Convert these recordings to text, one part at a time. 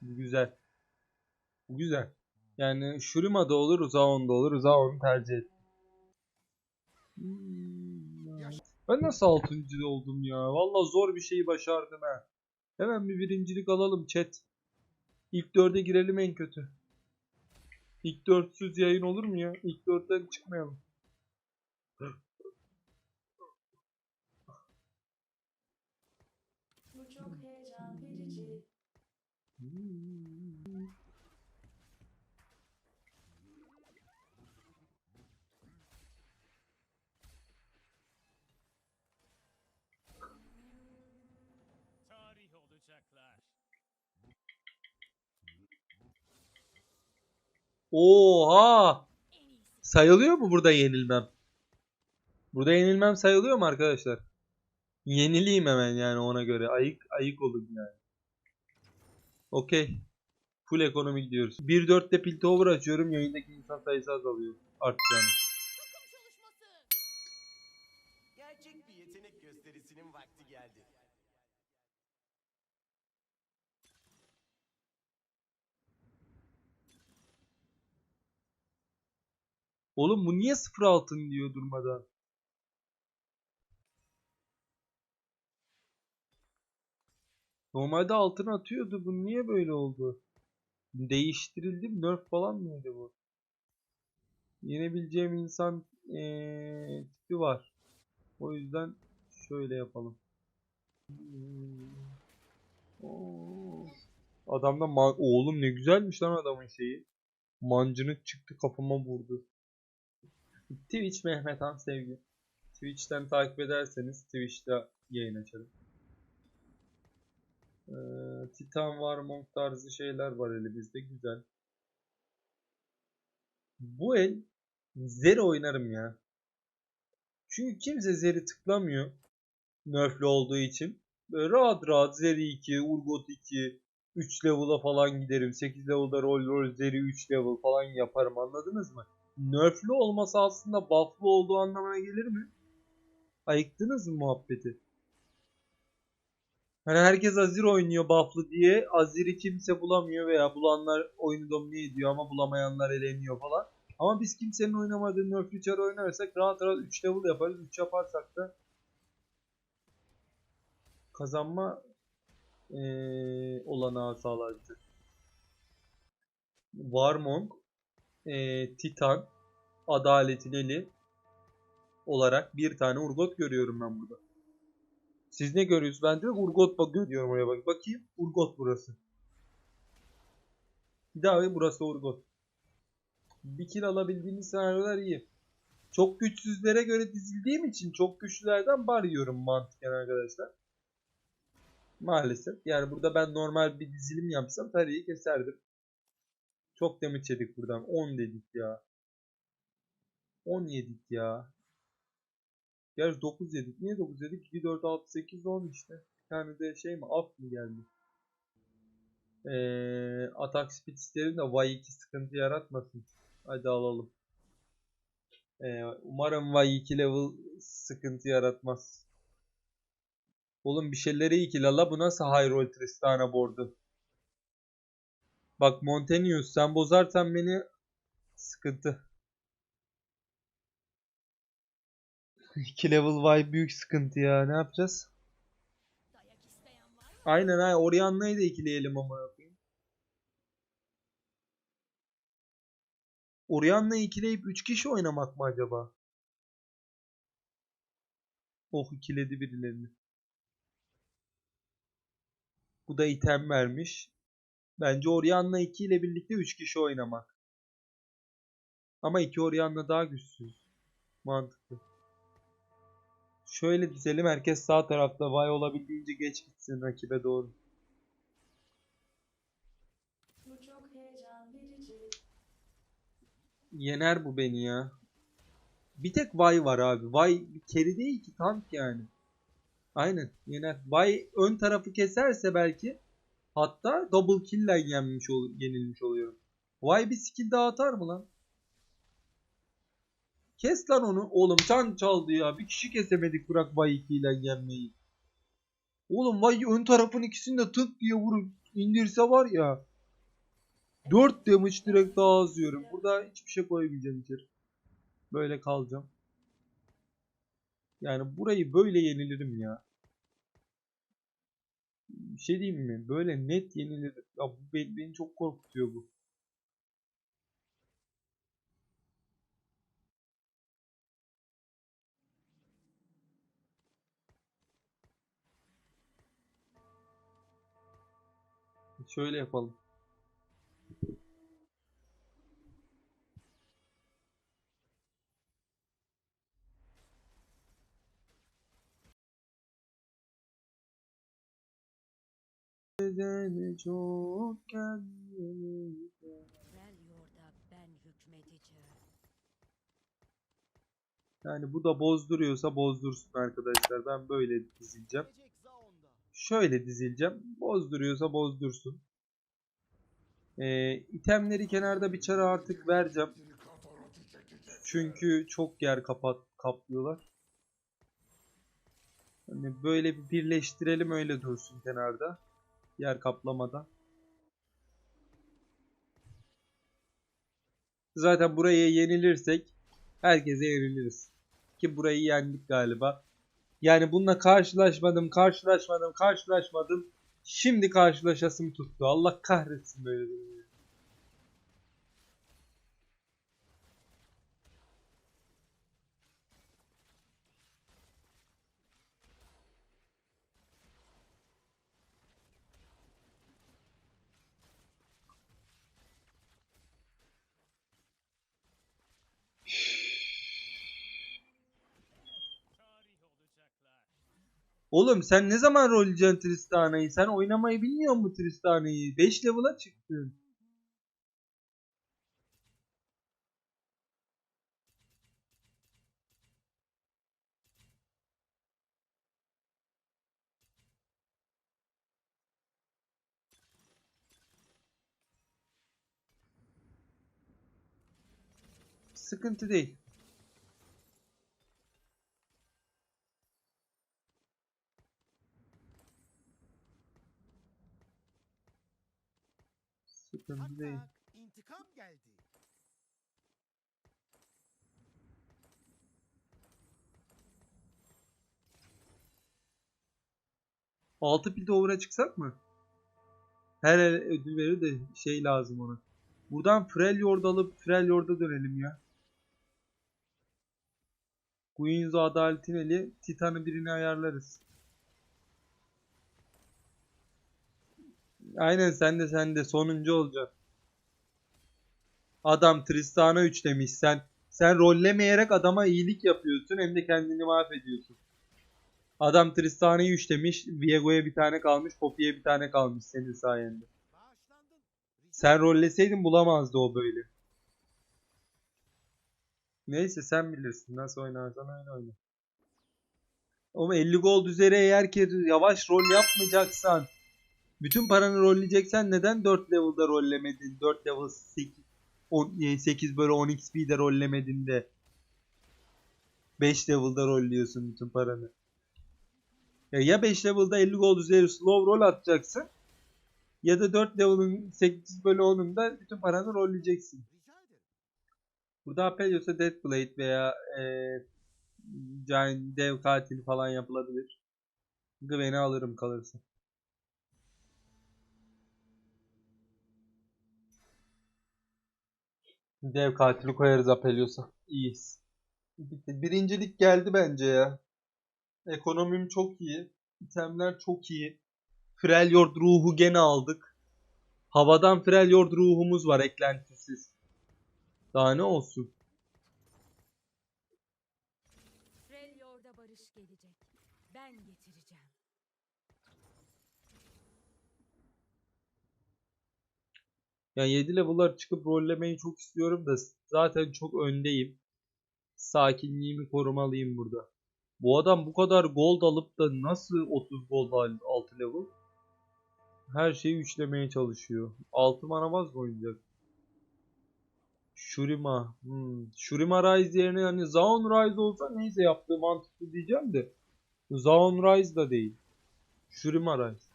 Bu güzel. Bu güzel. Yani Shurima da olur, Zaun da olur. Zaun'u tercih et. Hmm, Ben nasıl altıncı oldum ya? Vallahi zor bir şeyi başardım ha. Hemen bir birincilik alalım chat. İlk dörde girelim en kötü. İlk dörtsüz yayın olur mu ya? İlk dörtten çıkmayalım. Bu çok heyecan verici. Tarih olacaklar. Oha! Sayılıyor mu burada yenilmem? Burada yenilmem sayılıyor mu arkadaşlar? Yenileyim hemen yani ona göre. Ayık ayık olun yani. Okey. Full ekonomi gidiyoruz. 1.4'te Piltover açıyorum. Yayındaki insan sayısı azalıyor. Artacağını. Gerçek bir yetenek gösterisinin vakti geldi. Oğlum bu niye 0 altın diyor durmadan? Normalde altın atıyordu. Bu niye böyle oldu? Değiştirildi mi? Nerf falan mıydı bu? Yenebileceğim insan eee, tipi var. O yüzden şöyle yapalım. Adamda oğlum ne güzelmiş lan adamın şeyi. Mancınık çıktı kafama vurdu. Twitch Mehmet Han Sevgi. Twitch'ten takip ederseniz Twitch'te yayın açarım. Ee, Titan Warmonk tarzı şeyler var elimizde. Güzel. Bu el Zeri oynarım ya. Çünkü kimse Zeri tıklamıyor. Nerf'lü olduğu için. Böyle rahat rahat Zeri 2, Urgot 2, 3 level'a falan giderim. 8 level'da roll roll Zeri 3 level falan yaparım anladınız mı? Nerf'lü olması aslında buff'lı olduğu anlamına gelir mi? Ayıktınız mı muhabbeti? Hani herkes Azir oynuyor buff'lı diye Azir'i kimse bulamıyor veya bulanlar oyunu domine ediyor ama bulamayanlar eleniyor falan. Ama biz kimsenin oynamadığı nerf'lü çar oynarsak rahat rahat 3 level yaparız. 3 yaparsak da kazanma eee olanağı sağlar bize. Warmonk eee, Titan, Adaletin Eli olarak bir tane Urgot görüyorum ben burada. Siz ne görüyorsunuz? Ben direkt Urgot bak görüyorum oraya bak. Bakayım. Urgot burası. Bir daha ve burası Urgot. Bir kill alabildiğimiz senaryolar iyi. Çok güçsüzlere göre dizildiğim için çok güçlülerden bar yiyorum mantıken arkadaşlar. Maalesef. Yani burada ben normal bir dizilim yapsam tarihi keserdim. Çok damage yedik buradan. 10 dedik ya. 10 yedik ya. Gerçi 9 yedik. Niye 9 yedik? 2, 4, 6, 8, 10 işte. Bir tane de şey mi? Af mı geldi? Ee, atak speed isterim de Y2 sıkıntı yaratmasın. Hadi alalım. Ee, umarım Y2 level sıkıntı yaratmaz. Oğlum bir şeyleri iyi ki lala bu nasıl roll Tristana board'u? Bak Montenius sen bozarsan beni sıkıntı. 2 level Y büyük sıkıntı ya. Ne yapacağız? Aynen aynen. Orianna'yı da ikileyelim ama yapayım. Orianna'yı ikileyip 3 kişi oynamak mı acaba? Oh ikiledi birilerini. Bu da item vermiş. Bence Orianna 2 ile birlikte 3 kişi oynamak. Ama 2 Orianna daha güçsüz. Mantıklı. Şöyle dizelim herkes sağ tarafta. Vay olabildiğince geç gitsin rakibe doğru. Bu çok heyecan verici. Yener bu beni ya. Bir tek Vay var abi. Vay carry değil ki tank yani. Aynen yener. Vay ön tarafı keserse belki hatta double kill ile yenmiş ol yenilmiş oluyorum. Vay bir skill daha atar mı lan? Kes lan onu. Oğlum can çaldı ya. Bir kişi kesemedik bırak Vay 2 ile yenmeyi. Oğlum Vay ön tarafın ikisini de tık diye vurup indirse var ya. 4 damage direkt daha az yiyorum. Burada hiçbir şey koymayacağım içeri. Böyle kalacağım. Yani burayı böyle yenilirim ya. Bir şey diyeyim mi? Böyle net yenilirim. Ya bu beni çok korkutuyor bu. Şöyle yapalım. Bedeni çok kendini Freljord'a ben hükmedeceğim. Yani bu da bozduruyorsa bozdursun arkadaşlar. Ben böyle dizileceğim. Şöyle dizileceğim. Bozduruyorsa bozdursun. Ee, itemleri kenarda bir çara artık vereceğim. Çünkü çok yer kapat kaplıyorlar. Hani böyle bir birleştirelim öyle dursun kenarda. Yer kaplamadan. Zaten buraya yenilirsek herkese yeniliriz. Ki burayı yendik galiba. Yani bununla karşılaşmadım, karşılaşmadım, karşılaşmadım. Şimdi karşılaşasım tuttu. Allah kahretsin böyle bir Oğlum sen ne zaman rolleyeceksin Tristana'yı? Sen oynamayı bilmiyor musun Tristana'yı? 5 level'a çıktın. Sıkıntı değil. Sıkıntı değil. Hatta intikam geldi. Altı pil over'a çıksak mı? Her el ödül verir de şey lazım ona. Buradan Freljord alıp Freljord'a dönelim ya. Guinzo Adalet'in eli. Titan'ı birini ayarlarız. Aynen sen de sen de sonuncu olacaksın. Adam Tristan'a 3 demiş sen. Sen rollemeyerek adama iyilik yapıyorsun hem de kendini mahvediyorsun. Adam Tristana'yı 3 demiş. Viego'ya bir tane kalmış. Poppy'ye bir tane kalmış senin sayende. Sen rolleseydin bulamazdı o böyle. Neyse sen bilirsin. Nasıl oynarsan öyle oyna. Ama 50 gold üzeri eğer ki yavaş rol yapmayacaksan bütün paranı rolleyeceksen neden 4 level'da rollemedin? 4 level 8 10, 8 böyle 10 XP'de rollemedin de 5 level'da rolliyorsun bütün paranı. Ya, ya 5 level'da 50 gold üzeri slow roll atacaksın ya da 4 level'ın 8 bölü 10'unda bütün paranı rolleyeceksin. Burada Apelios'a Deathblade veya eee yani dev katil falan yapılabilir. Gwen'i alırım kalırsa. Dev katili koyarız Apelios'a. İyiyiz. Birincilik geldi bence ya. Ekonomim çok iyi. İtemler çok iyi. Freljord ruhu gene aldık. Havadan Freljord ruhumuz var eklentisiz. Daha ne olsun? Freljord'a barış gelecek. Ben getireceğim. Yani 7 level'lar çıkıp rollemeyi çok istiyorum da zaten çok öndeyim. Sakinliğimi korumalıyım burada. Bu adam bu kadar gold alıp da nasıl 30 gold al- 6 level? Her şeyi üçlemeye çalışıyor. 6 mana vaz mı oynayacak? Shurima. Hmm. Shurima Rise yerine hani Zaun Rise olsa neyse yaptığı mantıklı diyeceğim de. Zaun Rise da değil. Shurima Rise.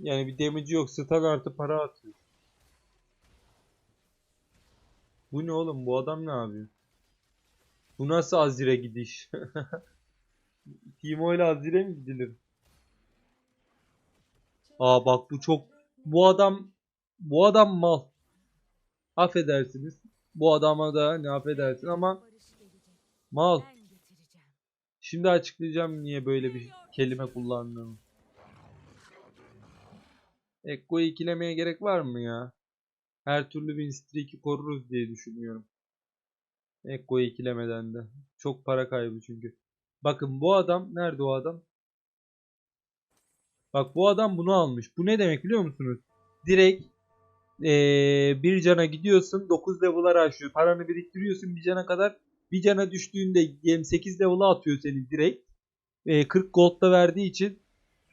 Yani bir damage'i yok. Stun artı para atıyor. Bu ne oğlum? Bu adam ne yapıyor? Bu nasıl Azir'e gidiş? Timo ile Azir'e mi gidilir? Aa bak bu çok bu adam bu adam mal. Affedersiniz. Bu adama da ne affedersin ama mal. Şimdi açıklayacağım niye böyle bir kelime kullandığımı. Ekko'yu ikilemeye gerek var mı ya? Her türlü win streak'i koruruz diye düşünüyorum. Ekko'yu ikilemeden de. Çok para kaybı çünkü. Bakın bu adam, nerede o adam? Bak bu adam bunu almış. Bu ne demek biliyor musunuz? Direkt eee, bir cana gidiyorsun 9 level'lar aşıyor. Paranı biriktiriyorsun bir cana kadar. Bir cana düştüğünde 28 level'a atıyor seni direkt. Eee, 40 gold'da verdiği için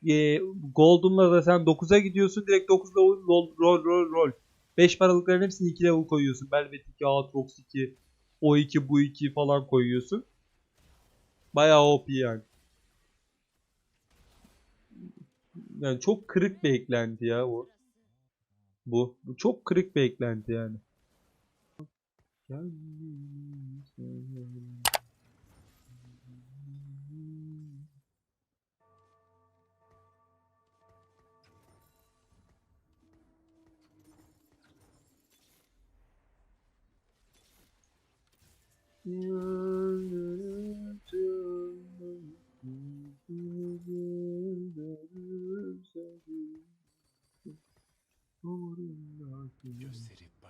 eee gold'unla da sen 9'a gidiyorsun. Direkt 9 level roll roll roll roll. 5 paralıkların hepsini 2 level koyuyorsun. Belvet 2, Aatrox 2, o 2, bu 2 falan koyuyorsun. Bayağı OP yani. Yani çok kırık bir eklenti ya o. Bu. Bu çok kırık bir eklenti yani.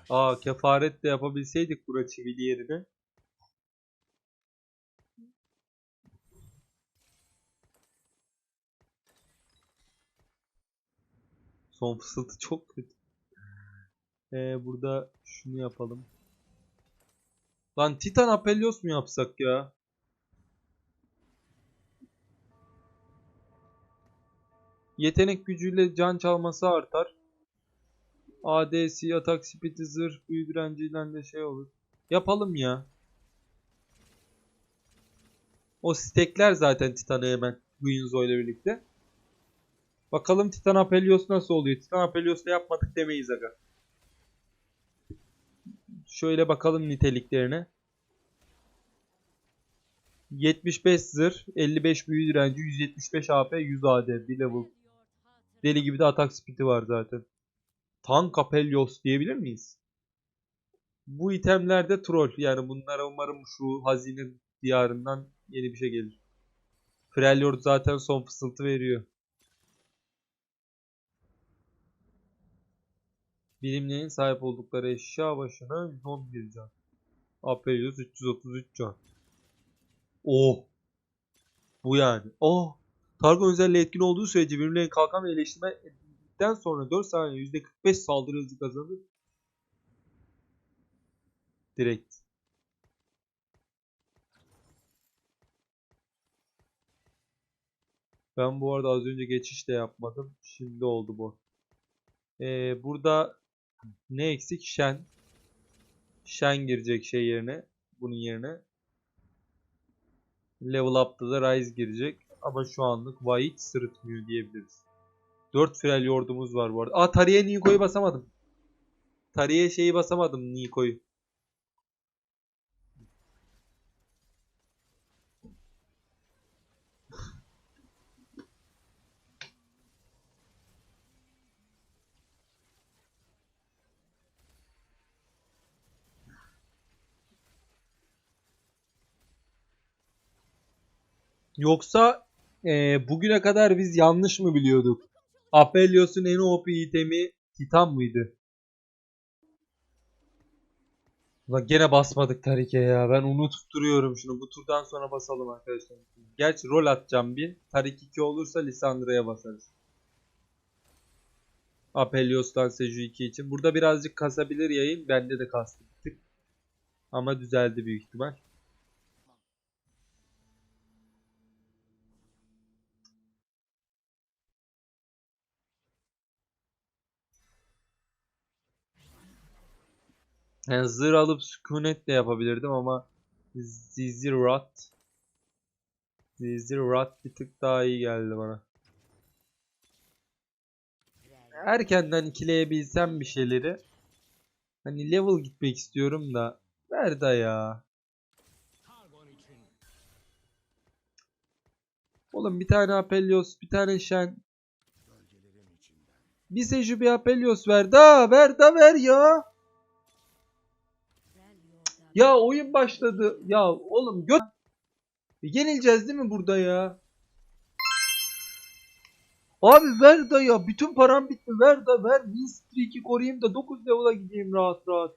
Aa kefaret de yapabilseydik bura çivili yerine. Son fısıltı çok kötü. Ee, burada şunu yapalım. Lan Titan Apelios mu yapsak ya? Yetenek gücüyle can çalması artar. ADC, atak speed, zırh, büyü direnciyle de şey olur. Yapalım ya. O stekler zaten Titan'ı hemen Guinzo ile birlikte. Bakalım Titan Apelios nasıl oluyor? Titan Apelios'la yapmadık demeyiz aga. Şöyle bakalım niteliklerine. 75 zırh, 55 büyü direnci, 175 AP, 100 AD, bir level. Deli gibi de atak speed'i var zaten. Tank Apelios diyebilir miyiz? Bu itemler de troll. Yani bunlara umarım şu hazine diyarından yeni bir şey gelir. Freljord zaten son fısıltı veriyor. Birimlerin sahip oldukları eşya başına 111 can. Apelios 333 can. Oh. Bu yani. Oh. Targon özelliği etkin olduğu sürece birimlerin kalkan ve iyileştirme sonra 4 saniye %45 saldırı hızı kazanır. Direkt. Ben bu arada az önce geçiş de yapmadım. Şimdi oldu bu. Ee, burada ne eksik? Shen. Shen girecek şey yerine. Bunun yerine. Level up'ta da Ryze girecek. Ama şu anlık Vay hiç sırıtmıyor diyebiliriz. 4 frel yordumuz var bu arada. Aa Tariye Niko'yu basamadım. Tariye şeyi basamadım Niko'yu. Yoksa eee, bugüne kadar biz yanlış mı biliyorduk? Apelios'un en OP itemi Titan mıydı? Ulan gene basmadık Tarike ya. Ben duruyorum şunu. Bu turdan sonra basalım arkadaşlar. Gerçi rol atacağım bir. Tarik 2 olursa Lisandra'ya basarız. Apelios'tan Seju 2 için. Burada birazcık kasabilir yayın. Bende de kastı bir tık. Ama düzeldi büyük ihtimal. Yani zırh alıp sükunet yapabilirdim ama Zizirat Zizirat bir tık daha iyi geldi bana. Erkenden ikileyebilsem bir şeyleri Hani level gitmek istiyorum da. Ver da ya. Oğlum bir tane Apelios, bir tane Shen. Bir Seju bir Apelios ver da, ver da ver ya. Ya oyun başladı. Ya oğlum göt. E, Yenileceğiz değil mi burada ya? Abi ver da ya. Bütün param bitti. Ver da ver. Win streak'i koruyayım da 9 level'a gideyim rahat rahat.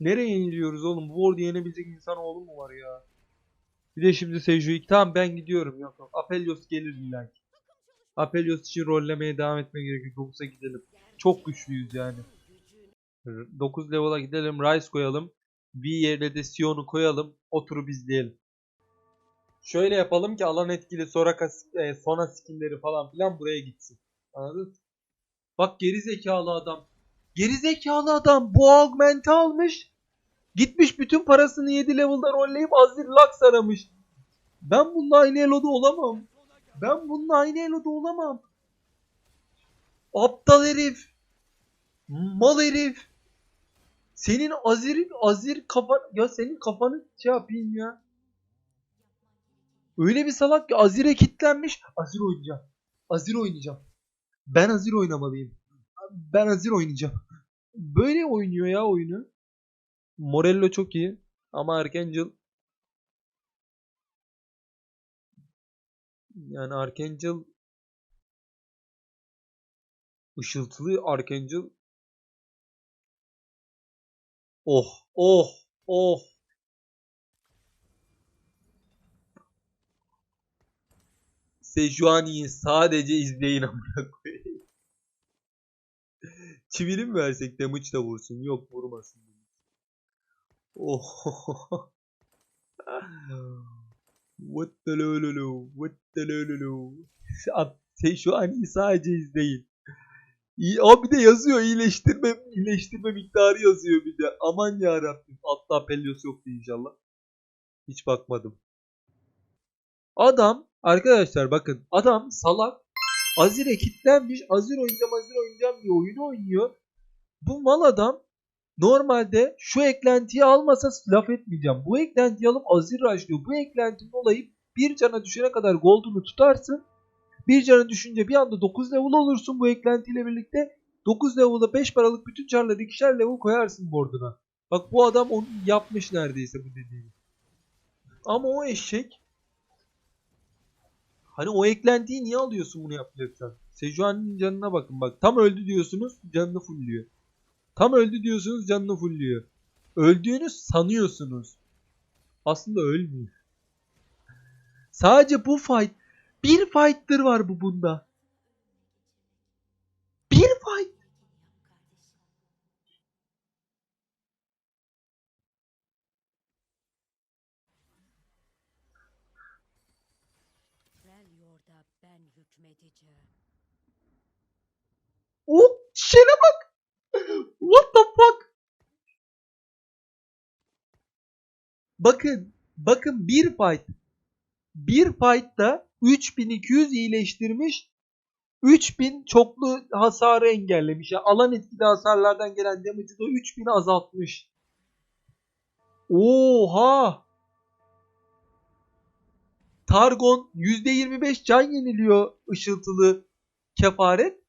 Nereye yeniliyoruz oğlum? Bu orada yenebilecek insan oğlu mu var ya? Bir de şimdi Seju'yu... Tamam ben gidiyorum. Yok yok. Apelios gelir illa. Apelios için rollemeye devam etmeye gerekiyor. 9'a gidelim. Çok güçlüyüz yani. 9 level'a gidelim. Rice koyalım. V yerine de Sion'u koyalım. Oturup izleyelim. Şöyle yapalım ki alan etkili Soraka, e, Sona skinleri falan filan buraya gitsin. Anladın? Bak geri zekalı adam. Geri zekalı adam bu augment'i almış. Gitmiş bütün parasını 7 level'da rolleyip Azir Lux aramış. Ben bununla aynı eloda olamam. Ben bununla aynı eloda olamam. Aptal herif. Mal herif. Senin Azir Azir kafan ya senin kafanı şey yapayım ya. Öyle bir salak ki Azir'e kitlenmiş. Azir oynayacağım. Azir oynayacağım. Ben Azir oynamalıyım. Ben Azir oynayacağım. Böyle oynuyor ya oyunu. Morello çok iyi. Ama Archangel yani Archangel ışıltılı Archangel Oh oh oh Sejuani'yi sadece izleyin amına koyayım. Çivili mi versek damage da vursun? Yok vurmasın. Oh. What the lololo? What the lololo? Sejuani'yi sadece izleyin. Ama bir de yazıyor iyileştirme iyileştirme miktarı yazıyor bir de. Aman ya Rabbim. Hatta Pelios yoktu inşallah. Hiç bakmadım. Adam arkadaşlar bakın adam salak Azir'e kitlenmiş. Azir oynayacağım Azir oynayacağım diye oyunu oynuyor. Bu mal adam normalde şu eklentiyi almasa laf etmeyeceğim. Bu eklentiyi alıp Azir rushlıyor. Bu eklentinin olayı bir cana düşene kadar gold'unu tutarsın. Bir cana düşünce bir anda 9 level olursun bu eklentiyle birlikte. 9 level'a 5 paralık bütün çarları ikişer level koyarsın board'una. Bak bu adam onu yapmış neredeyse bu dediğini. Ama o eşek Hani o eklentiyi niye alıyorsun bunu yapacaksan? Sejuani'nin canına bakın bak. Tam öldü diyorsunuz canını fullüyor. Tam öldü diyorsunuz canını fullüyor. Öldüğünü sanıyorsunuz. Aslında ölmüyor. Sadece bu fight. Bir fight'tır var bu bunda. Bir fight. O şene bak. What the fuck? Bakın. Bakın bir fight. Bir fight'ta 3200 iyileştirmiş. 3000 çoklu hasarı engellemiş. Yani alan etkili hasarlardan gelen damage'ı da 3000 azaltmış. Oha! Targon %25 can yeniliyor ışıltılı kefaret.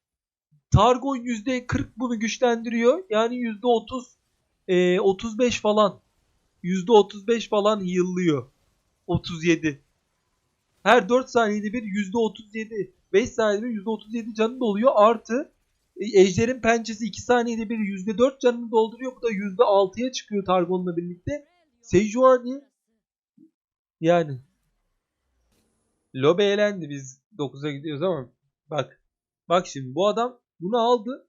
Targon %40 bunu güçlendiriyor. Yani %30 e, 35 falan. %35 falan heal'lıyor. 37. Her 4 saniyede bir %37. 5 saniyede bir %37 canı doluyor. Artı e, Ejder'in pençesi 2 saniyede bir %4 canını dolduruyor. Bu da %6'ya çıkıyor Targon'la birlikte. Sejuani yani Lobe eğlendi biz 9'a gidiyoruz ama bak bak şimdi bu adam bunu aldı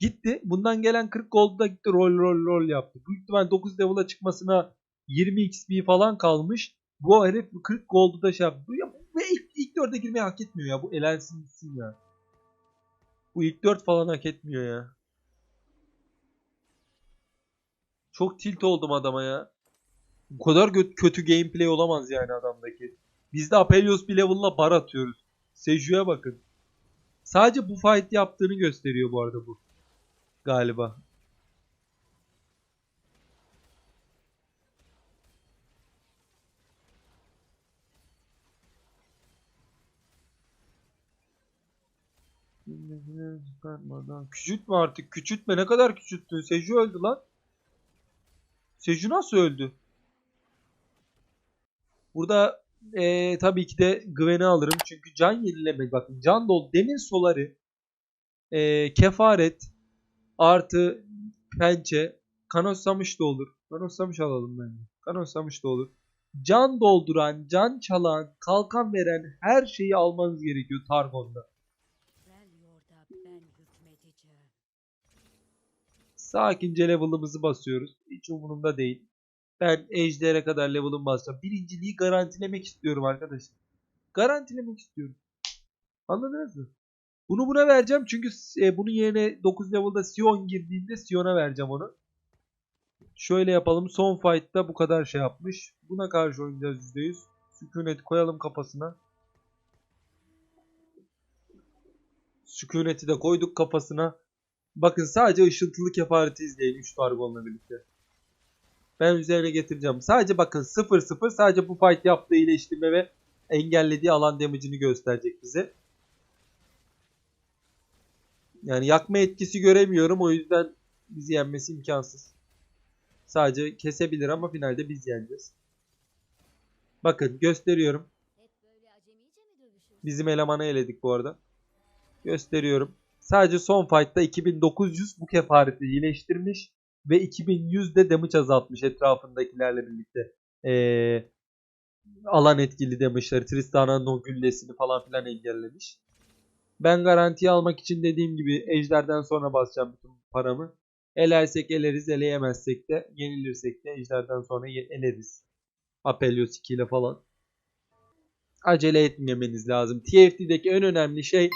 gitti bundan gelen 40 gold da gitti rol rol rol yaptı. Büyük ihtimal 9 level'a çıkmasına 20 XP falan kalmış. Bu herif 40 gold'u da şey yaptı. Ya, bu ilk, ilk 4'e girmeyi hak etmiyor ya. Bu elensin gitsin ya. Bu ilk 4 falan hak etmiyor ya. Çok tilt oldum adama ya. Bu kadar kötü gameplay olamaz yani adamdaki. Biz de Apelios bir level'la bar atıyoruz. Seju'ya bakın. Sadece bu fight yaptığını gösteriyor bu arada bu. Galiba. Küçültme artık. Küçültme. Ne kadar küçülttün? Seju öldü lan. Seju nasıl öldü? Burada eee, tabii ki de Gwen'i alırım. Çünkü can yenileme. Bakın can dolu. Demin Solar'ı eee, kefaret artı pençe kanoslamış da olur. Kanoslamış alalım bence. Kanoslamış da olur. Can dolduran, can çalan, kalkan veren her şeyi almanız gerekiyor Targon'da. Sakince level'ımızı basıyoruz. Hiç umurumda değil. Ben ejder'e kadar level'ımı basacağım. Birinciliği garantilemek istiyorum arkadaşlar. Garantilemek istiyorum. Anladınız mı? Bunu buna vereceğim çünkü e, bunun yerine 9 level'da Sion girdiğinde Sion'a vereceğim onu. Şöyle yapalım. Son fight'ta bu kadar şey yapmış. Buna karşı oynayacağız %100. Sükunet koyalım kafasına. Sükuneti de koyduk kafasına. Bakın sadece ışıltılı kefareti izleyin 3 Targon'la birlikte. Ben üzerine getireceğim. Sadece bakın 0-0 sadece bu fight yaptığı iyileştirme ve engellediği alan damage'ini gösterecek bize. Yani yakma etkisi göremiyorum o yüzden bizi yenmesi imkansız. Sadece kesebilir ama finalde biz yeneceğiz. Bakın gösteriyorum. Bizim elemanı eledik bu arada. Gösteriyorum. Sadece son fight'ta 2900 bu kefareti iyileştirmiş ve 2100 de damage azaltmış etrafındakilerle birlikte. Ee, alan etkili damage'ları, Tristana'nın o güllesini falan filan engellemiş. Ben garantiye almak için dediğim gibi ejderden sonra basacağım bütün paramı. Elersek eleriz, eleyemezsek de yenilirsek de ejderden sonra eleriz. Apelios 2 ile falan acele etmemeniz lazım. TFT'deki en önemli şey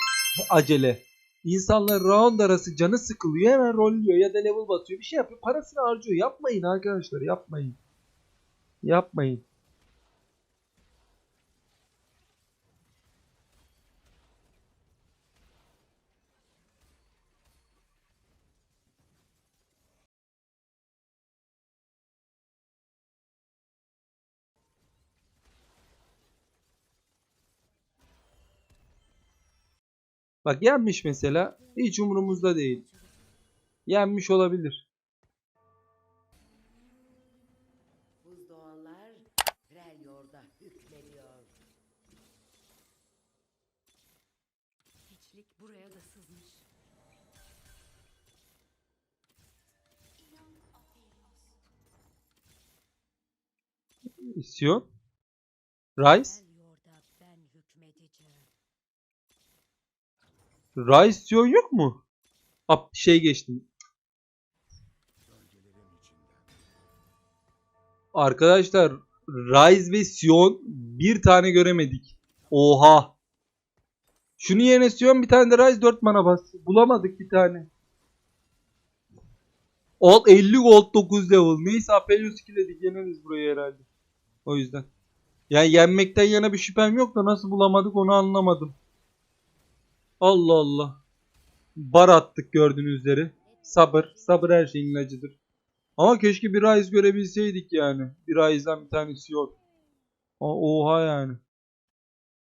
acele. İnsanlar round arası canı sıkılıyor hemen rollüyor ya da level basıyor bir şey yapıyor parasını harcıyor. Yapmayın arkadaşlar yapmayın. Yapmayın. Bak yenmiş mesela hiç umurumuzda değil. Yenmiş olabilir. Buzdoğanlar Freljord'a hükmediyor. Hiçlik buraya da sızmış. Sion. Rice. Rice Sion yok mu? Ap şey geçtim. Arkadaşlar Rise ve Sion bir tane göremedik. Oha. Şunu yerine Sion bir tane de Rise 4 mana bas. Bulamadık bir tane. Ol 50 gold 9 level. Neyse Apelios dedik yeneriz burayı herhalde. O yüzden. Yani yenmekten yana bir şüphem yok da nasıl bulamadık onu anlamadım. Allah Allah. Bar attık gördüğünüz üzere. Sabır. Sabır her şeyin ilacıdır. Ama keşke bir Rise görebilseydik yani. Bir Rise'dan bir tanesi yok. Oha yani.